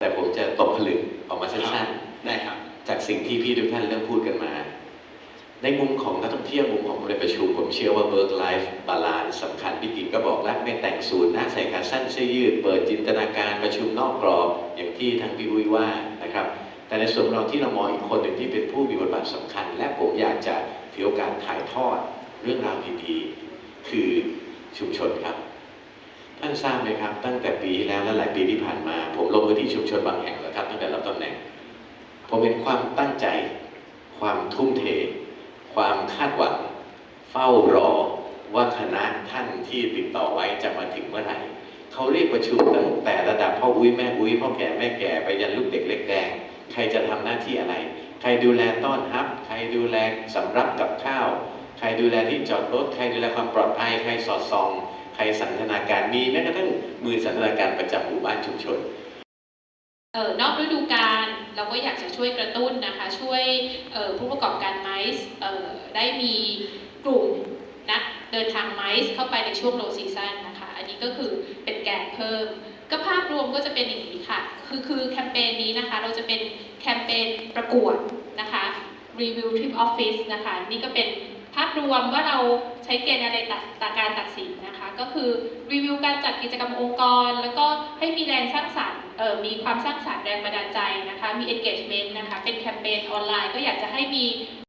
แต่ผมจะตบผลึกออกมาสั้นได้ครับๆจากสิ่งที่พี่ทุกท่านเริ่มพูดกันมา ในมุมของนักท่องเที่ยวมุมของคนในประชุม ผมเชื่อว่า work life balance สำคัญพี่กิ๊กก็บอกแล้วไม่แต่งสูทนะใส่ขาสั้นเสื้อยืด เปิดจินตนาการประชุมนอกกรอบ อย่างที่ทั้งพี่อุ้ยว่านะครับ แต่ในส่วนของเราที่เรามองอีกคนหนึ่งที่เป็นผู้มีบทบาทสำคัญ และผมอยากจะถือโอกาสถ่ายทอดเรื่องราวดีๆคือชุมชนครับ ทราบไหมครับ ตั้งแต่ปีที่แล้วและหลายปีที่ผ่านมา ผมลงพื้นที่ชุมชนบางแห่งแล้วครับตั้งแต่รับตำแหน่ง ผมเห็นความตั้งใจ ความทุ่มเท ความคาดหวัง เฝ้ารอว่าคณะท่านที่ติดต่อไว้จะมาถึงเมื่อไหร่เขาเรียกประชุมตั้งแต่ระดับพ่ออุ้ยแม่อุ้ยพ่อแก่แม่แก่ไปยันลูกเด็กเล็กแดงใครจะทำหน้าที่อะไร ใครดูแลต้อนรับ ใครดูแลสำรับกับข้าว ใครดูแลที่จอดรถ ใครดูแลความปลอดภัย ใครสอดส่อง ใครสันทนาการมีแม้กระทั่งมือสันทนาการประจำหมู่บ้านชุมชนเออนอกฤดูกาลเราก็อยากจะช่วยกระตุ้นนะคะ ช่วยออผู้ประกอบการไมซ์เออได้มีกลุ่มนักเดินทางไมซ์เข้าไปในช่วงโลซีซันนะคะ อันนี้ก็คือเป็นแกนเพิ่ม ก็ภาพรวมก็จะเป็นอย่างนี้ค่ะ คือคือแคมเปญนี้นะคะ เราจะเป็นแคมเปญประกวดนะคะ Review Trip Office นะคะ นี่ก็เป็น ภาพรวมว่าเราใช้เกณฑ์อะไรตัดตาการตัดสินนะคะ ก็คือรีวิวการจัดกิจกรรมองค์กร แล้วก็ให้มีแรงสร้างสรรค์มีความสร้างสรรค์แรงบันดาลใจนะคะ มี engagement นะคะ เป็นแคมเปญออนไลน์ก็อยากจะให้มี